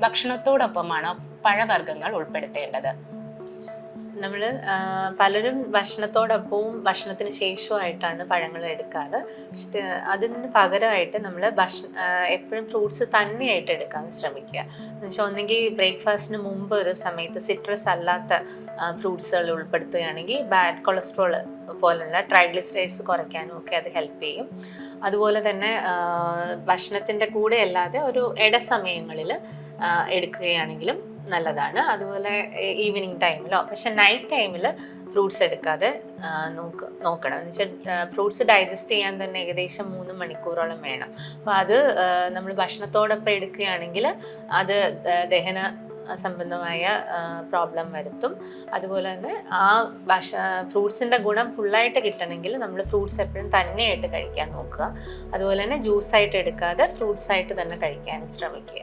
ഭക്ഷണത്തോടൊപ്പമാണ് പഴവർഗങ്ങൾ ഉൾപ്പെടുത്തേണ്ടത്. നമ്മൾ പലരും ഭക്ഷണത്തോടൊപ്പവും ഭക്ഷണത്തിന് ശേഷമായിട്ടാണ് പഴങ്ങൾ എടുക്കാറ്. പക്ഷെ അതിന് പകരമായിട്ട് നമ്മൾ ഭക്ഷണ എപ്പോഴും ഫ്രൂട്ട്സ് തന്നെയായിട്ട് എടുക്കാൻ ശ്രമിക്കുക. എന്ന് വെച്ചാൽ ഒന്നെങ്കിൽ ബ്രേക്ക്ഫാസ്റ്റിന് മുമ്പ് ഒരു സമയത്ത് സിട്രസ് അല്ലാത്ത ഫ്രൂട്ട്സുകൾ ഉൾപ്പെടുത്തുകയാണെങ്കിൽ ബാഡ് കൊളസ്ട്രോൾ പോലുള്ള ട്രൈഗ്ലിസറൈഡ്സ് കുറയ്ക്കാനും ഒക്കെ അത് ഹെൽപ്പ് ചെയ്യും. അതുപോലെ തന്നെ ഭക്ഷണത്തിന്റെ കൂടെ അല്ലാതെ ഒരു ഇടസമയങ്ങളിൽ എടുക്കുകയാണെങ്കിലും നല്ലതാണ്. അതുപോലെ ഈവനിങ് ടൈമിലോ പക്ഷെ നൈറ്റ് ടൈമിൽ ഫ്രൂട്ട്സ് എടുക്കാതെ നോക്ക് നോക്കണം. എന്ന് വെച്ചാൽ ഫ്രൂട്ട്സ് ഡൈജസ്റ്റ് ചെയ്യാൻ തന്നെ ഏകദേശം മൂന്ന് മണിക്കൂറോളം വേണം. അപ്പോൾ അത് നമ്മൾ ഭക്ഷണത്തോടൊപ്പം എടുക്കുകയാണെങ്കിൽ അത് ദഹന സംബന്ധമായ പ്രോബ്ലം വരുത്തും. അതുപോലെ തന്നെ ആ ഭക്ഷ ഫ്രൂട്ട്സിന്റെ ഗുണം ഫുള്ളായിട്ട് കിട്ടണമെങ്കിൽ നമ്മൾ ഫ്രൂട്ട്സ് എപ്പോഴും തന്നെയായിട്ട് കഴിക്കാൻ നോക്കുക. അതുപോലെ തന്നെ ജ്യൂസായിട്ട് എടുക്കാതെ ഫ്രൂട്ട്സായിട്ട് തന്നെ കഴിക്കാൻ ശ്രമിക്കുക.